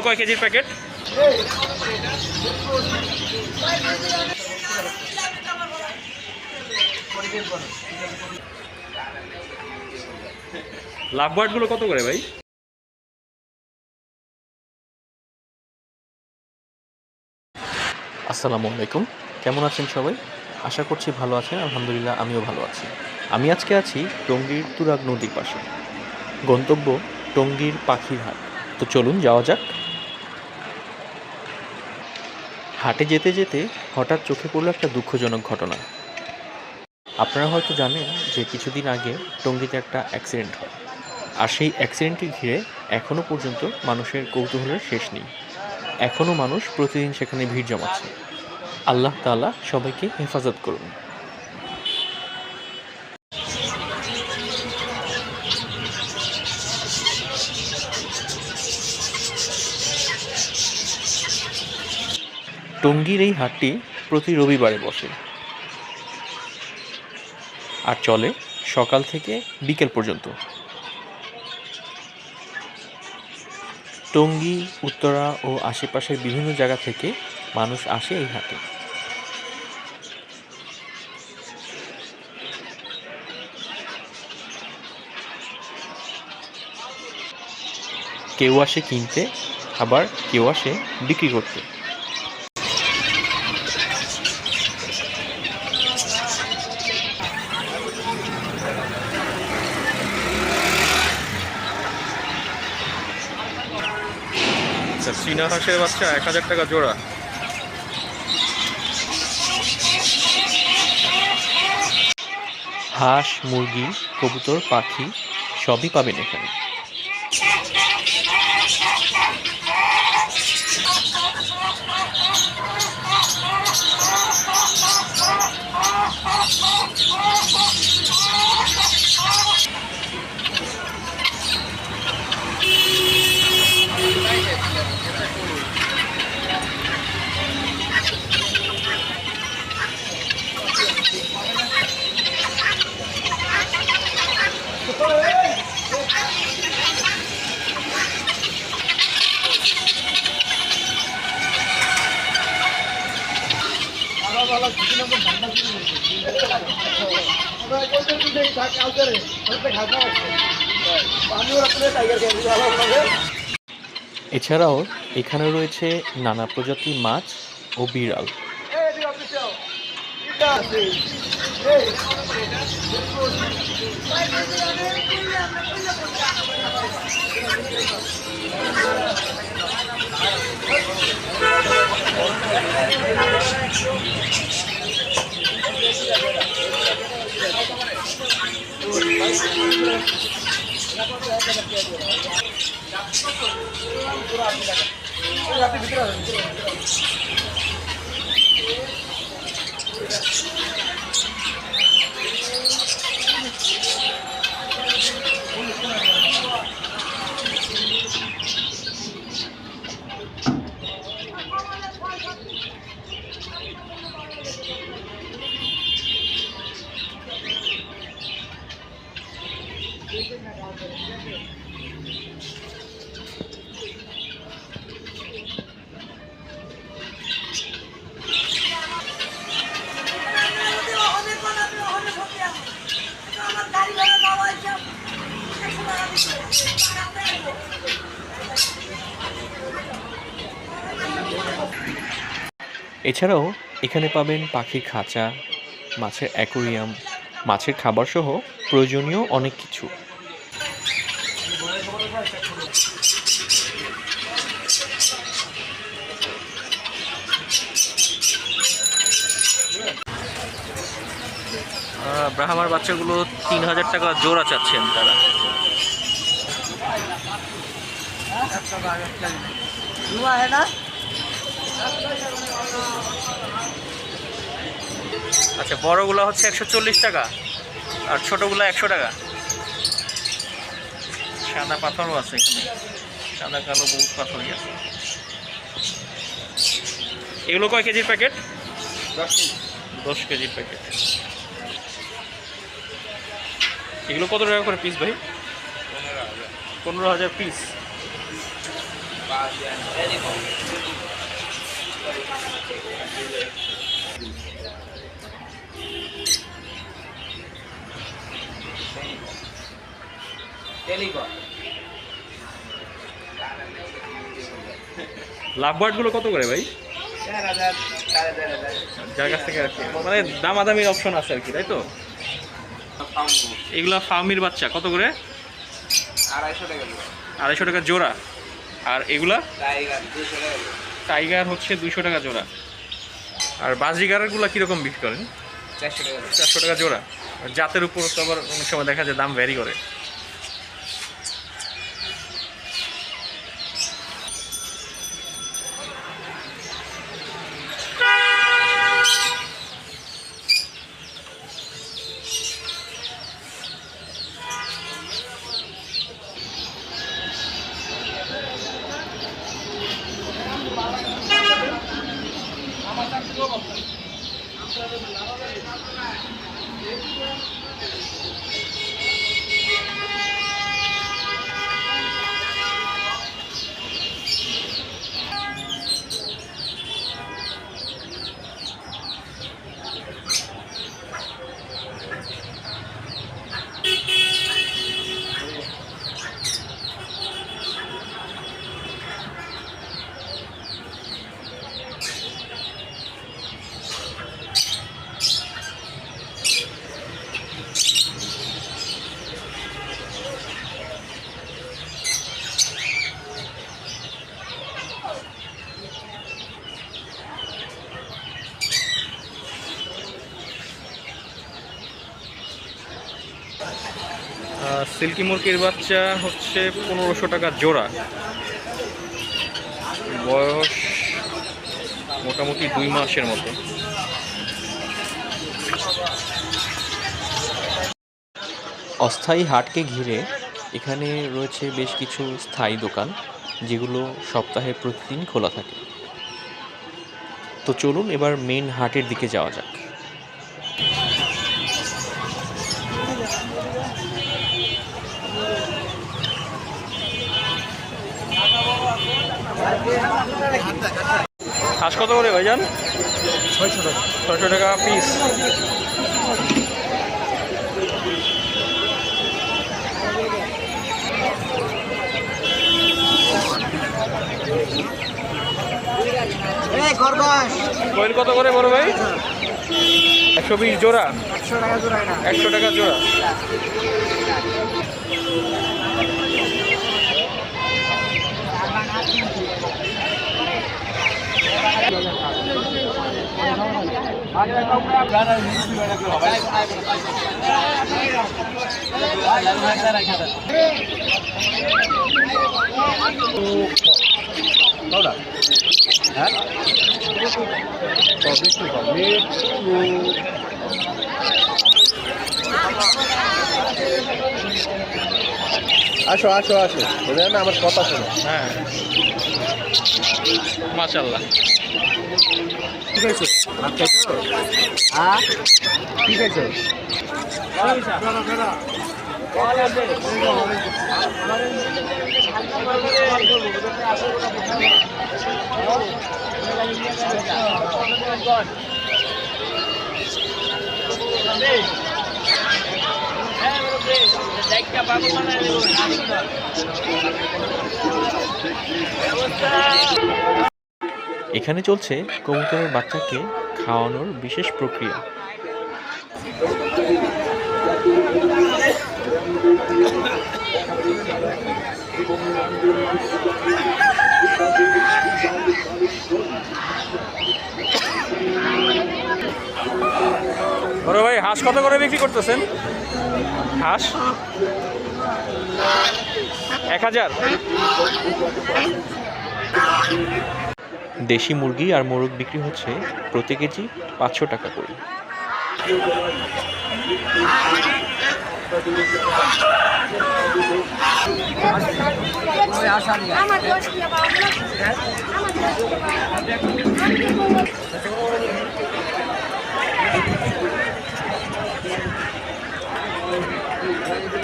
এগুলো কয় কেজির প্যাকেট? লাভ বার্ডগুলো কত করে ভাই? আসসালামু আলাইকুম। কেমন আছেন সবাই? আশা করছি ভালো আছেন, আলহামদুলিল্লাহ আমিও ভালো আছি। আমি আজকে আছি টঙ্গীর তুরাগ নদীর পাশে। গন্তব্য টঙ্গীর পাখির হাট তো চলুন যাওয়া যাক। হাটে যেতে যেতে হঠাৎ চোখে পড়ল একটা দুঃখজনক ঘটনা। আপনারা হয়তো জানেন যে কিছুদিন আগে টঙ্গিতে একটা অ্যাক্সিডেন্ট হয়। আর সেই অ্যাক্সিডেন্টকে ঘিরে এখনও পর্যন্ত মানুষের কৌতূহলের শেষ নেই। এখনও মানুষ প্রতিদিন সেখানে ভিড় জমাচ্ছে। আল্লাহ তালা সবাইকে হেফাজত করুন। টঙ্গীর এই হাটটি প্রতি রবিবারে বসে আর চলে সকাল থেকে বিকেল পর্যন্ত। টঙ্গী, উত্তরা ও আশেপাশের বিভিন্ন জায়গা থেকে মানুষ আসে এই হাটে। কেউ আসে কিনতে, আবার কেউ আসে বিক্রি করতে আচ্ছা চীনা হাঁসের বাচ্চা এক হাজার টাকা জোড়া। হাঁস মুরগি কবুতর পাখি সবই পাবেন এখানে। এছাড়াও এখানে রয়েছে নানা প্রজাতির মাছ ও বিড়াল। আপনি ভিতরে আসেন এছাড়াও এখানে পাবেন পাখির খাঁচা মাছের অ্যাকোরিয়াম মাছের খাবার সহ প্রয়োজনীয় অনেক কিছু। ব্রাহ্মার বাচ্চাগুলো তিন হাজার টাকা জোড়া চাচ্ছেন তারা। আচ্ছা বড়গুলো হচ্ছে একশো চল্লিশ টাকা আর ছোটোগুলো একশো টাকা। সাদা পাথরও আছে এখানে। সাদা কালো বহুত পাথরই আছে। এগুলো কয় কেজির প্যাকেট? দশ কেজির প্যাকেট। এগুলো কত টাকা করে পিস ভাই? পনেরো হাজার। পিস লাভ বার্ডগুলো কত করে ভাই? যার কাছ থেকে আর কি মানে দামাদামির অপশন আছে আর কি তাই তো? এগুলা ফার্মির বাচ্চা কত করে? আড়াইশো টাকা আড়াইশো টাকা জোড়া। আর এগুলা? টাইগার হচ্ছে দুশো টাকা জোড়া। আর বাজিগারগুলো কীরকম বিক্রি করেন? চারশো টাকা চারশো টাকা জোড়া। আর জাতের উপর তো আবার অনেক সময় দেখা যায় দাম ভ্যারি করে। সিল্কি মুরগির বাচ্চা হচ্ছে পনেরোশো টাকা জোড়া। বয়স মোটামুটি দুই মাসের মতো। অস্থায়ী হাটকে ঘিরে এখানে রয়েছে বেশ কিছু স্থায়ী দোকান, যেগুলো সপ্তাহে প্রতিদিন খোলা থাকে। তো চলুন এবার মেন হাটের দিকে যাওয়া যাক। হাঁস কত করে ভাইজান? ছয়শো টাকা। ছয়শো টাকা পিস কোয়েল কত করে বড় ভাই? একশো। বিশ জোড়া? একশো টাকা জোড়া একশো টাকা জোড়া। আসো আসো আসো। বুঝলেন আমার কথা শোনো। হ্যাঁ। মাশাল্লাহ ঠিক আছে হ্যাঁ? ঠিক আছে এখানে চলছে কবুতরের বাচ্চাকে খাওয়ানোর বিশেষ প্রক্রিয়া। ভাই হাঁস কত করে বিক্রি করতেছেন? হাঁস এক হাজার। দেশি মুরগি আর মোরগ বিক্রি হচ্ছে প্রতি কেজি পাঁচশো টাকা করে আমার দোষ কি বাবা আমার দোষ কি বাবা বাগান বড়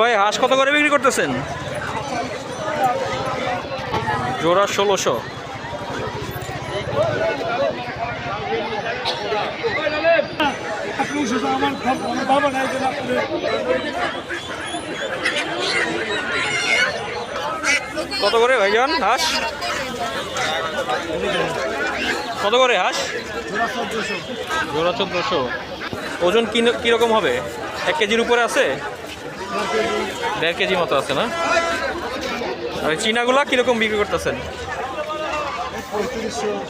ভাই হাঁস কত করে বিক্রি করতেছেন? জোড়া ষোলোশো। কত করে ভাইজান? হাঁস? কত করে হাঁস? জোড়া চোদ্দোশো। ওজন কীরকম হবে? এক কেজির উপরে আছে? দেড় কেজি মতো আছে না? আর এই চীনাগুলা কীরকম বিক্রি করতেছেন?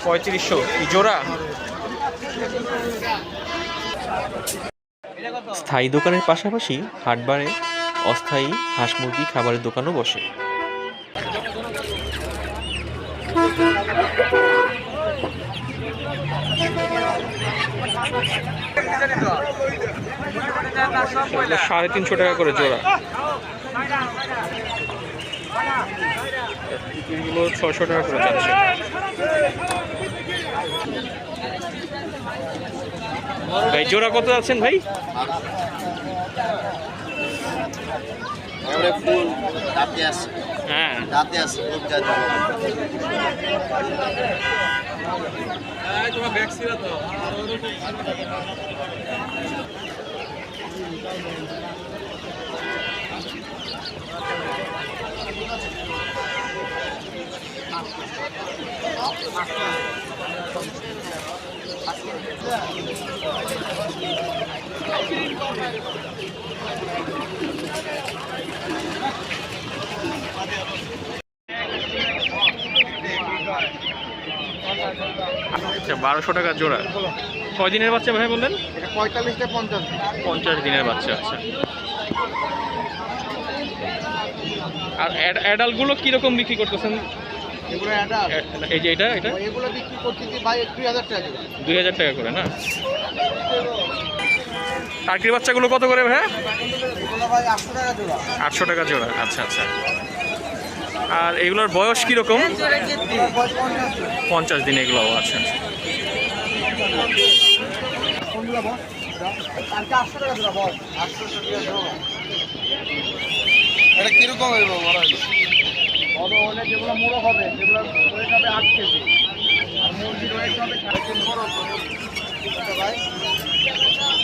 পঁয়ত্রিশশো। জোড়া? স্থায়ী দোকানের পাশাপাশি হাটবারে অস্থায়ী হাঁস মুরগি খাবারের দোকানও বসে। সাড়ে তিনশো টাকা করে জোড়া। ছশো টাকা করে যাচ্ছে। ভাই, জোড়া কত আছেন ভাই? এবারে ফুল দাঁতে আছে। হ্যাঁ। দাঁতে আছে খুব জায়গা। আচ্ছা বারোশো টাকা জোড়া। কয় দিনের বাচ্চা ভাই বললেন? পঁয়তাল্লিশটা পঞ্চাশ। পঞ্চাশ দিনের বাচ্চা আচ্ছা। আর অ্যাডাল্টগুলো কীরকম বিক্রি করতেছেন? এই যে এটা এটা? এগুলো বিক্রি করতেছি ভাই দুই হাজার টাকা করে। দুই হাজার টাকা করে না? টার্কির বাচ্চাগুলো কত করে ভাই আটশো টাকা জোড়া। আটশো টাকা জোড়া আচ্ছা আচ্ছা। আর এগুলোর বয়স কীরকম? পঞ্চাশ দিন। এগুলো আচ্ছা আচ্ছা। এটা কীরকম হইব বড় হইলে বড় হলে যেগুলো মোড়ো হবে যেগুলো আট কেজি। আর মুরগির ওয়েট হবে সাড়ে তিন বড় ভাই।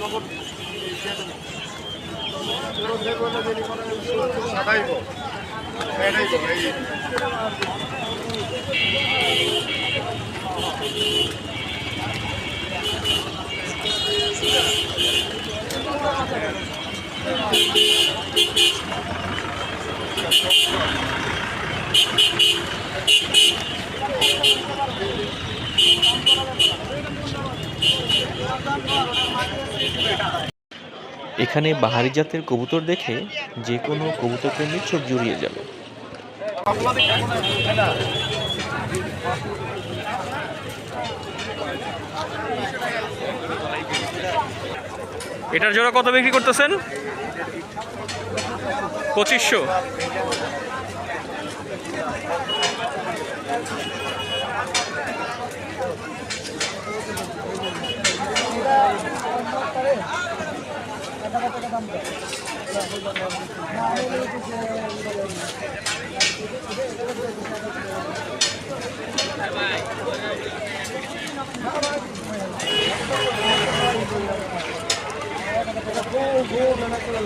নগদ সাদাইব এটাইব এই Thank you. এখানে বাহারি জাতের কবুতর দেখে যে কোনো কবুতর প্রেমীর চোখ জুড়িয়ে যাবে। এটার জোড়া কত বিক্রি করতেছেন? পঁচিশশো।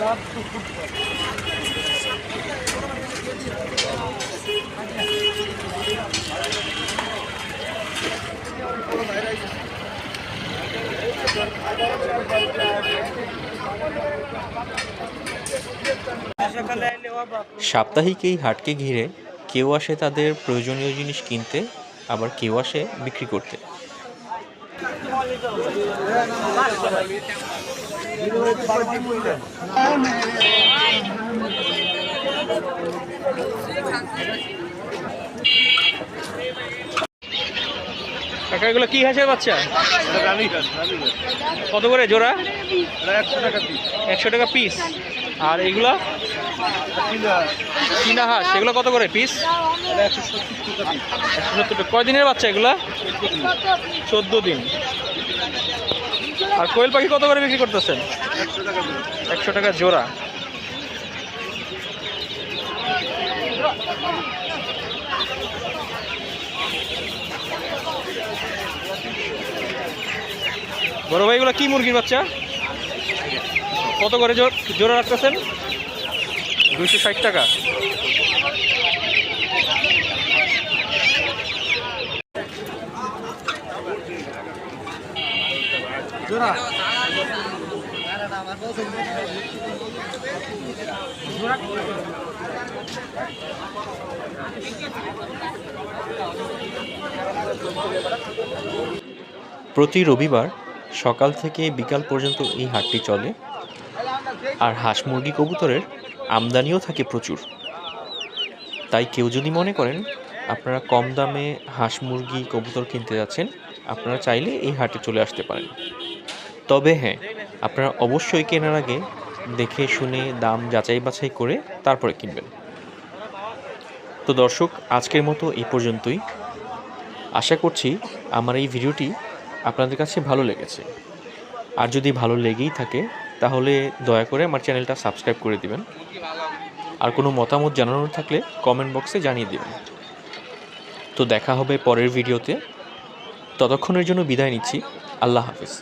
লাভ Thank you. সাপ্তাহিক এই হাটকে ঘিরে কেউ আসে তাদের প্রয়োজনীয় জিনিস কিনতে, আবার কেউ আসে বিক্রি করতে। কাকা, এগুলো কি হাঁসের বাচ্চা? কত করে জোড়া? একশো টাকা পিস আর এগুলা? চীনা হাঁস। এগুলো কত করে পিস একশো সত্তর টাকা। পিস একশো সত্তর টাকা কয় দিনের বাচ্চা এগুলা? চোদ্দ দিন। আর কোয়েল পাখি কত করে বিক্রি করতেছেন? একশো টাকা জোড়া। বড় ভাই এগুলো কি মুরগির বাচ্চা? কত করে জো- জোড়া রাখতেছেন? দুইশো ষাট টাকা। জোড়া? প্রতি রবিবার সকাল থেকে বিকাল পর্যন্ত এই হাটটি চলে। আর হাঁস মুরগি কবুতরের আমদানিও থাকে প্রচুর। তাই কেউ যদি মনে করেন আপনারা কম দামে হাঁস মুরগি কবুতর কিনতে যাচ্ছেন, আপনারা চাইলে এই হাটে চলে আসতে পারেন। তবে হ্যাঁ আপনারা অবশ্যই কেনার আগে দেখে শুনে দাম যাচাই বাছাই করে তারপরে কিনবেন। তো দর্শক, আজকের মতো এই পর্যন্তই। আশা করছি আমার এই ভিডিওটি আপনাদের কাছে ভালো লেগেছে। আর যদি ভালো লেগেই থাকে, তাহলে দয়া করে আমার চ্যানেলটা সাবস্ক্রাইব করে দিবেন। আর কোনো মতামত জানানোর থাকলে কমেন্ট বক্সে জানিয়ে দেবেন। তো দেখা হবে পরের ভিডিওতে। ততক্ষণের জন্য বিদায় নিচ্ছি। আল্লাহ হাফিজ।